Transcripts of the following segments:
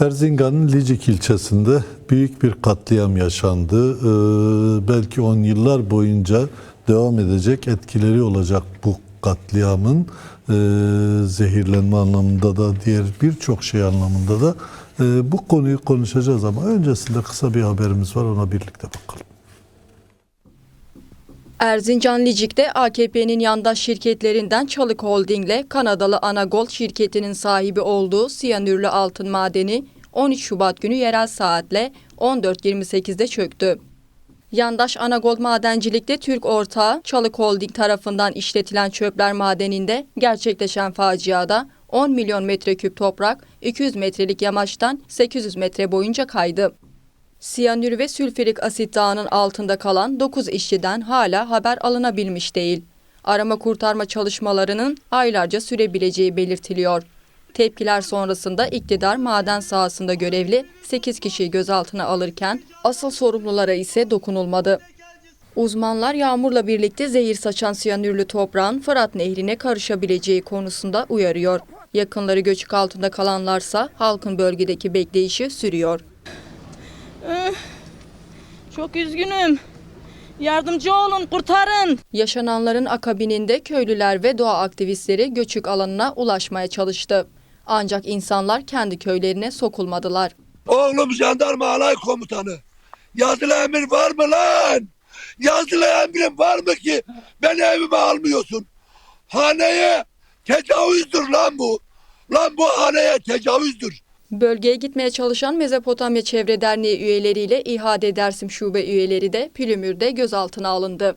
Erzincan'ın Licik ilçesinde büyük bir katliam yaşandı. Ee, belki on yıllar boyunca devam edecek etkileri olacak bu katliamın Ee, zehirlenme anlamında da diğer birçok şey anlamında da Ee, bu konuyu konuşacağız ama öncesinde kısa bir haberimiz var ona birlikte bakalım. Erzincan Licik'te AKP'nin yandaş şirketlerinden Çalık Holding'le Kanadalı Anagol şirketinin sahibi olduğu siyanürlü altın madeni 13 Şubat günü yerel saatle 14.28'de çöktü. Yandaş Anagol Madencilik'te Türk ortağı Çalık Holding tarafından işletilen çöpler madeninde gerçekleşen faciada 10 milyon metreküp toprak 200 metrelik yamaçtan 800 metre boyunca kaydı. Siyanür ve sülfürik asit dağının altında kalan 9 işçiden hala haber alınabilmiş değil. Arama kurtarma çalışmalarının aylarca sürebileceği belirtiliyor. Tepkiler sonrasında iktidar maden sahasında görevli 8 kişiyi gözaltına alırken asıl sorumlulara ise dokunulmadı. Uzmanlar yağmurla birlikte zehir saçan siyanürlü toprağın Fırat Nehri'ne karışabileceği konusunda uyarıyor. Yakınları göçük altında kalanlarsa halkın bölgedeki bekleyişi sürüyor. Çok üzgünüm. Yardımcı olun, kurtarın. Yaşananların akabininde köylüler ve doğa aktivistleri göçük alanına ulaşmaya çalıştı. Ancak insanlar kendi köylerine sokulmadılar. Oğlum jandarma alay komutanı. Yazılı emir var mı lan? Yazılı emrin var mı ki beni evime almıyorsun? Haneye tecavüzdür lan bu. Lan bu haneye tecavüzdür. Bölgeye gitmeye çalışan Mezopotamya Çevre Derneği üyeleriyle İHAD Dersim Şube üyeleri de Pülümür'de gözaltına alındı.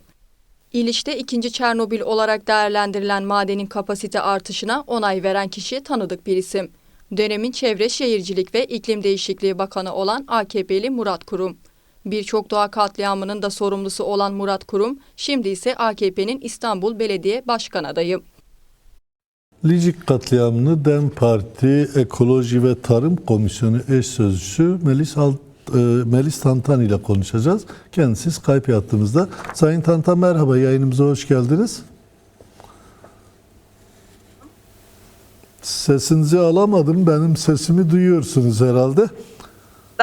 İliş'te ikinci Çernobil olarak değerlendirilen madenin kapasite artışına onay veren kişi tanıdık bir isim. Dönemin Çevre Şehircilik ve İklim Değişikliği Bakanı olan AKP'li Murat Kurum. Birçok doğa katliamının da sorumlusu olan Murat Kurum, şimdi ise AKP'nin İstanbul Belediye Başkan adayı. Licik katliamını DEM Parti Ekoloji ve Tarım Komisyonu eş sözcüsü Melis, Alt, e, Melis Tantan ile konuşacağız. Kendisi Skype hattımızda. Sayın Tantan merhaba yayınımıza hoş geldiniz. Sesinizi alamadım. Benim sesimi duyuyorsunuz herhalde.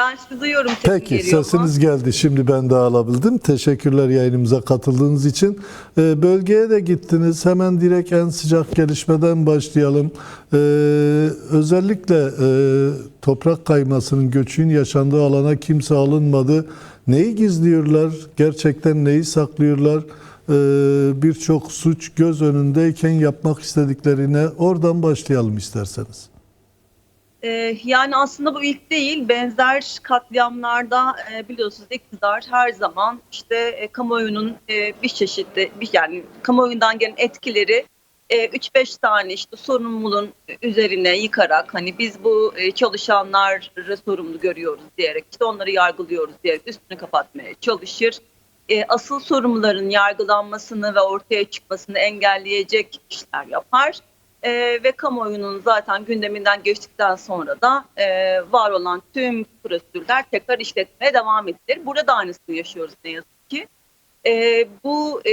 Ben sizi duyuyorum. Sesim Peki geliyor mu? sesiniz geldi. Şimdi ben de alabildim. Teşekkürler yayınımıza katıldığınız için. Ee, bölgeye de gittiniz. Hemen direkt en sıcak gelişmeden başlayalım. Ee, özellikle e, toprak kaymasının, göçün yaşandığı alana kimse alınmadı. Neyi gizliyorlar? Gerçekten neyi saklıyorlar? Ee, Birçok suç göz önündeyken yapmak istediklerine oradan başlayalım isterseniz. Ee, yani aslında bu ilk değil. Benzer katliamlarda e, biliyorsunuz iktidar her zaman işte e, kamuoyunun e, bir çeşitli bir, yani kamuoyundan gelen etkileri e, 3-5 tane işte sorumluluğun üzerine yıkarak hani biz bu e, çalışanları sorumlu görüyoruz diyerek işte onları yargılıyoruz diyerek üstünü kapatmaya çalışır. E, asıl sorumluların yargılanmasını ve ortaya çıkmasını engelleyecek işler yapar. Ee, ve kamuoyunun zaten gündeminden geçtikten sonra da e, var olan tüm prosedürler tekrar işletmeye devam edilir. Burada da aynısını yaşıyoruz ne yazık ki. Ee, bu e,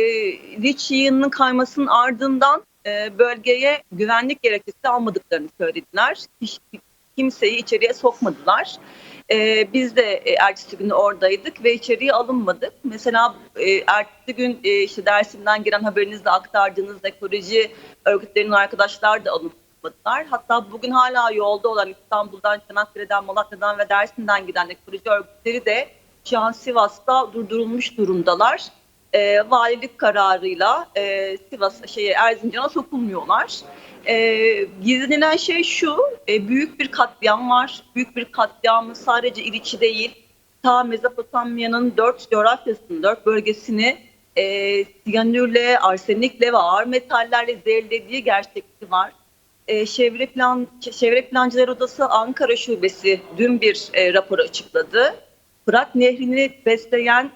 liç yığınının kaymasının ardından e, bölgeye güvenlik gerekçesi almadıklarını söylediler. Hiç kimseyi içeriye sokmadılar. Ee, biz de e, ertesi gün oradaydık ve içeriye alınmadık. Mesela e, ertesi gün e, işte Dersim'den giren haberinizde aktardığınız ekoloji örgütlerinin arkadaşlar da alınmadılar. Hatta bugün hala yolda olan İstanbul'dan, Çanakkale'den, Malatya'dan ve Dersim'den giden ekoloji örgütleri de şu an Sivas'ta durdurulmuş durumdalar. E, valilik kararıyla e, Sivas şeye Erzincan'a sokulmuyorlar. E, gizlenen şey şu, e, büyük bir katliam var. Büyük bir katliamı sadece İliç'i değil, ta Mezopotamya'nın dört coğrafyasını, dört bölgesini e, siyanürle, arsenikle ve ağır metallerle zehirlediği gerçekliği var. E, Çevre, Plan, Çevre Plancılar Odası Ankara Şubesi dün bir e, rapor açıkladı. Fırat Nehri'ni besleyen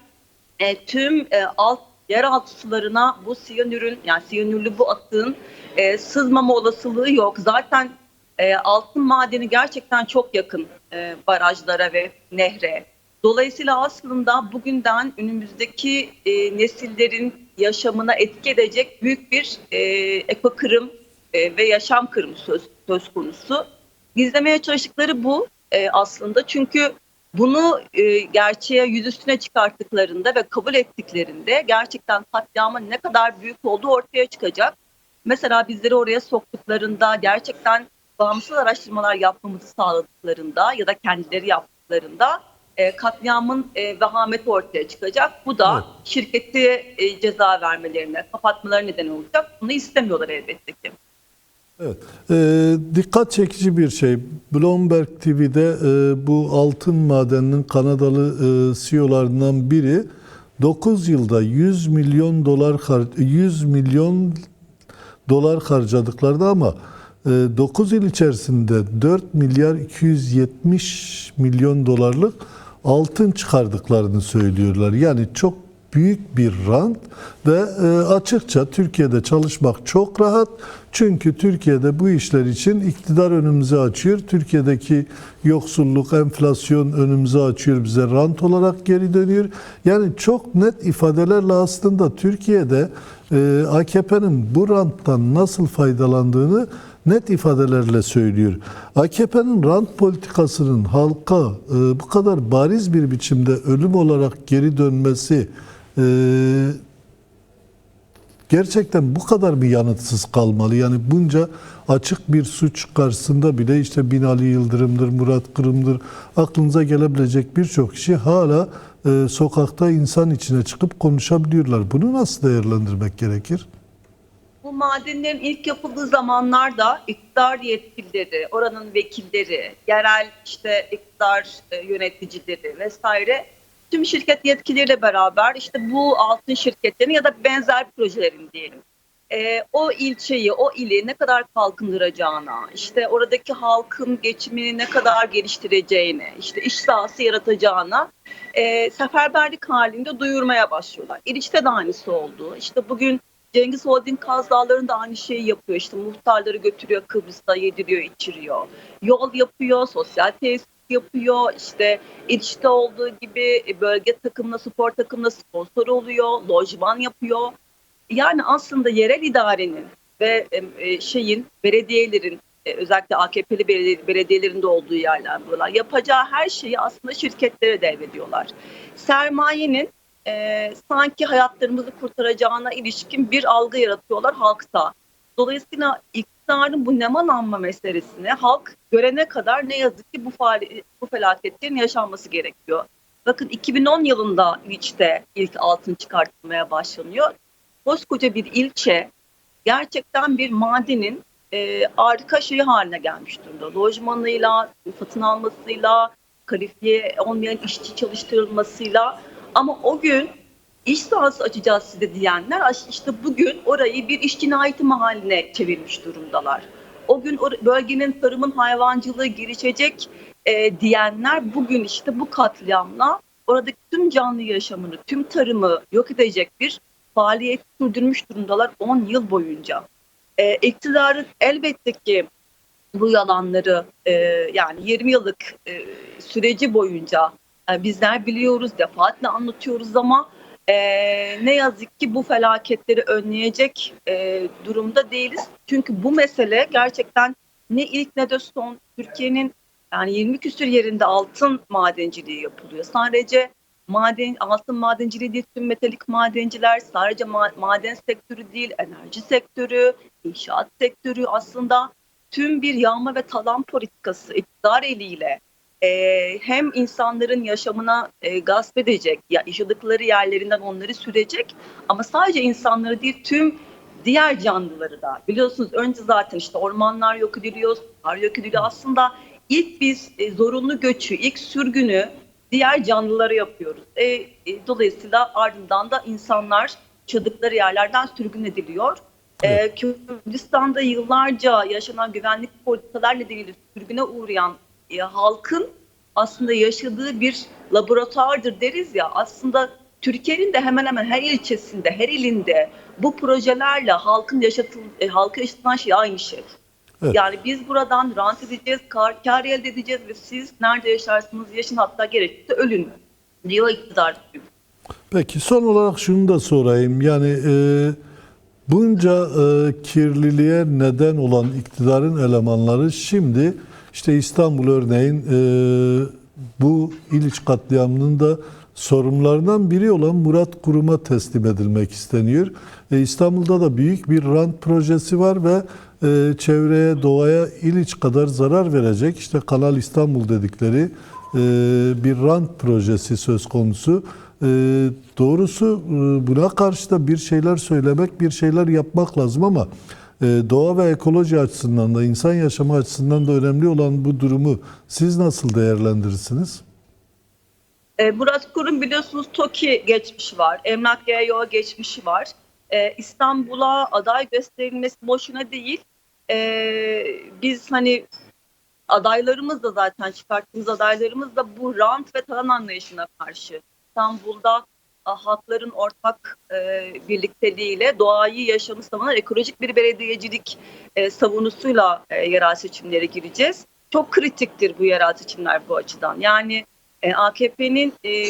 e, tüm e, alt yeraltı sularına bu siyanürün yani siyanürlü bu atığın e, sızmama olasılığı yok. Zaten e, altın madeni gerçekten çok yakın e, barajlara ve nehre. Dolayısıyla aslında bugünden önümüzdeki e, nesillerin yaşamına etki edecek büyük bir e, ekokırım e, ve yaşam kırımı söz, söz konusu. Gizlemeye çalıştıkları bu. e, aslında. Çünkü bunu e, gerçeğe yüzüstüne çıkarttıklarında ve kabul ettiklerinde gerçekten katliamın ne kadar büyük olduğu ortaya çıkacak. Mesela bizleri oraya soktuklarında gerçekten bağımsız araştırmalar yapmamızı sağladıklarında ya da kendileri yaptıklarında e, katliamın e, vehameti ortaya çıkacak. Bu da Evet. şirketi e, ceza vermelerine, kapatmaları neden olacak. Bunu istemiyorlar elbette ki. Evet. Ee, dikkat çekici bir şey. Bloomberg TV'de e, bu altın madeninin Kanadalı e, CEO'larından biri 9 yılda 100 milyon dolar har- 100 milyon dolar harcadıklarında ama e, 9 yıl içerisinde 4 milyar 270 milyon dolarlık altın çıkardıklarını söylüyorlar. Yani çok büyük bir rant ve e, açıkça Türkiye'de çalışmak çok rahat. Çünkü Türkiye'de bu işler için iktidar önümüzü açıyor. Türkiye'deki yoksulluk, enflasyon önümüzü açıyor bize rant olarak geri dönüyor. Yani çok net ifadelerle aslında Türkiye'de e, AKP'nin bu ranttan nasıl faydalandığını net ifadelerle söylüyor. AKP'nin rant politikasının halka e, bu kadar bariz bir biçimde ölüm olarak geri dönmesi e, gerçekten bu kadar mı yanıtsız kalmalı? Yani bunca açık bir suç karşısında bile işte Binali Yıldırım'dır, Murat Kırım'dır aklınıza gelebilecek birçok kişi hala e, sokakta insan içine çıkıp konuşabiliyorlar. Bunu nasıl değerlendirmek gerekir? Bu madenlerin ilk yapıldığı zamanlarda iktidar yetkilileri, oranın vekilleri, yerel işte iktidar e, yöneticileri vesaire tüm şirket yetkilileriyle beraber işte bu altın şirketlerin ya da benzer projelerin diyelim e, o ilçeyi, o ili ne kadar kalkındıracağına, işte oradaki halkın geçimini ne kadar geliştireceğine, işte iş sahası yaratacağına e, seferberlik halinde duyurmaya başlıyorlar. İliç'te de aynısı oldu. İşte bugün Cengiz Holding Kaz Dağları'nda aynı şeyi yapıyor. İşte muhtarları götürüyor Kıbrıs'ta yediriyor, içiriyor. Yol yapıyor, sosyal tesis yapıyor. İşte İliç'te olduğu gibi bölge takımına, spor takımına sponsor oluyor. Lojman yapıyor. Yani aslında yerel idarenin ve e, şeyin belediyelerin e, özellikle AKP'li belediye- belediyelerinde olduğu yerler buralar yapacağı her şeyi aslında şirketlere devrediyorlar. Sermayenin e, sanki hayatlarımızı kurtaracağına ilişkin bir algı yaratıyorlar halkta. Dolayısıyla iktidarın bu nemalanma meselesini halk görene kadar ne yazık ki bu, faali, bu felaketlerin yaşanması gerekiyor. Bakın 2010 yılında İliç'te ilk altın çıkartılmaya başlanıyor. Koskoca bir ilçe gerçekten bir madenin e, harika şeyi haline gelmiş durumda. Lojmanıyla, satın almasıyla, kalifiye olmayan işçi çalıştırılmasıyla ama o gün iş sahası açacağız size diyenler işte bugün orayı bir iş cinayeti mahalline çevirmiş durumdalar. O gün bölgenin tarımın hayvancılığı gelişecek e, diyenler bugün işte bu katliamla oradaki tüm canlı yaşamını, tüm tarımı yok edecek bir faaliyet sürdürmüş durumdalar 10 yıl boyunca. E, iktidarın elbette ki bu yalanları e, yani 20 yıllık e, süreci boyunca e, bizler biliyoruz, defaatle anlatıyoruz ama e, ne yazık ki bu felaketleri önleyecek e, durumda değiliz. Çünkü bu mesele gerçekten ne ilk ne de son Türkiye'nin yani 20 küsür yerinde altın madenciliği yapılıyor. Sadece maden altın madenciliği değil tüm metalik madenciler sadece ma- maden sektörü değil enerji sektörü, inşaat sektörü aslında tüm bir yağma ve talan politikası iktidar eliyle e, hem insanların yaşamına e, gasp edecek, ya yaşadıkları yerlerinden onları sürecek ama sadece insanları değil tüm diğer canlıları da biliyorsunuz önce zaten işte ormanlar yok ediliyor, sular yok ediliyor. Aslında ilk biz e, zorunlu göçü, ilk sürgünü diğer canlılara yapıyoruz. E, e, dolayısıyla ardından da insanlar yaşadıkları yerlerden sürgün ediliyor. Ee, Kürdistan'da yıllarca yaşanan güvenlik politikalarla nedeniyle sürgüne uğrayan e, halkın aslında yaşadığı bir laboratuvardır deriz ya aslında Türkiye'nin de hemen hemen her ilçesinde, her ilinde bu projelerle halkın yaşatıl, e, halka yaşatılan şey aynı şey. Evet. Yani biz buradan rant edeceğiz, kar, kar elde edeceğiz ve siz nerede yaşarsınız yaşın hatta gerekirse ölün diyor iktidar. Peki son olarak şunu da sorayım. Yani e, bunca e, kirliliğe neden olan iktidarın elemanları şimdi İşte İstanbul örneğin e, bu İliç katliamının da sorumlularından biri olan Murat Kurum'a teslim edilmek isteniyor. E, İstanbul'da da büyük bir rant projesi var ve e, çevreye, doğaya İliç kadar zarar verecek. İşte Kanal İstanbul dedikleri e, bir rant projesi söz konusu. E, doğrusu e, buna karşı da bir şeyler söylemek, bir şeyler yapmak lazım ama e, doğa ve ekoloji açısından da insan yaşamı açısından da önemli olan bu durumu siz nasıl değerlendirirsiniz? E, Murat Kurum biliyorsunuz TOKİ geçmişi var. Emlak GYO geçmişi var. İstanbul'a aday gösterilmesi boşuna değil. E, biz hani adaylarımız da zaten çıkarttığımız adaylarımız da bu rant ve talan anlayışına karşı. İstanbul'da halkların ortak e, birlikteliğiyle doğayı yaşamı savunan ekolojik bir belediyecilik e, savunusuyla e, yerel seçimlere gireceğiz. Çok kritiktir bu yerel seçimler bu açıdan. Yani e, AKP'nin e,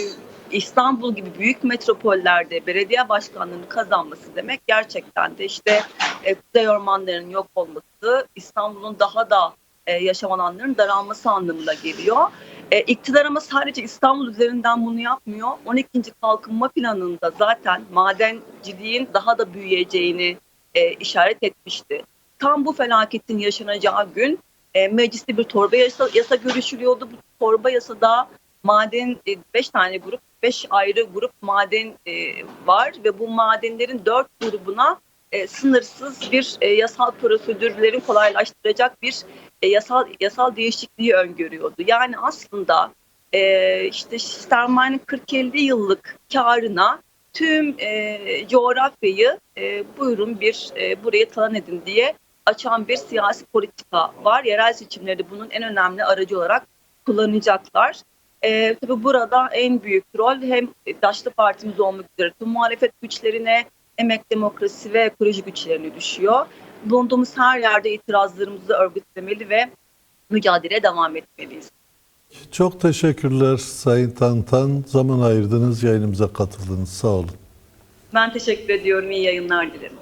İstanbul gibi büyük metropollerde belediye başkanlığını kazanması demek gerçekten de işte e, kuzey ormanlarının yok olması, İstanbul'un daha da e, yaşam alanlarının daralması anlamına geliyor. E, iktidar ama sadece İstanbul üzerinden bunu yapmıyor. 12. Kalkınma Planı'nda zaten madenciliğin daha da büyüyeceğini e, işaret etmişti. Tam bu felaketin yaşanacağı gün e, mecliste bir torba yasa, yasa görüşülüyordu. Bu torba yasada maden 5 tane grup, 5 ayrı grup maden e, var ve bu madenlerin 4 grubuna e, sınırsız bir e, yasal prosedürlerin kolaylaştıracak bir e, yasal yasal değişikliği öngörüyordu. Yani aslında e, işte sermayenin 40-50 yıllık karına tüm e, coğrafyayı e, buyurun bir e, buraya talan edin diye açan bir siyasi politika var. Yerel seçimleri bunun en önemli aracı olarak kullanacaklar. E, tabii burada en büyük rol hem Daşlı Partimiz olmak üzere tüm muhalefet güçlerine, emek demokrasi ve ekoloji güçlerine düşüyor. Bulunduğumuz her yerde itirazlarımızı örgütlemeli ve mücadeleye devam etmeliyiz. Çok teşekkürler Sayın Tantan. Zaman ayırdınız, yayınımıza katıldınız. Sağ olun. Ben teşekkür ediyorum. İyi yayınlar dilerim.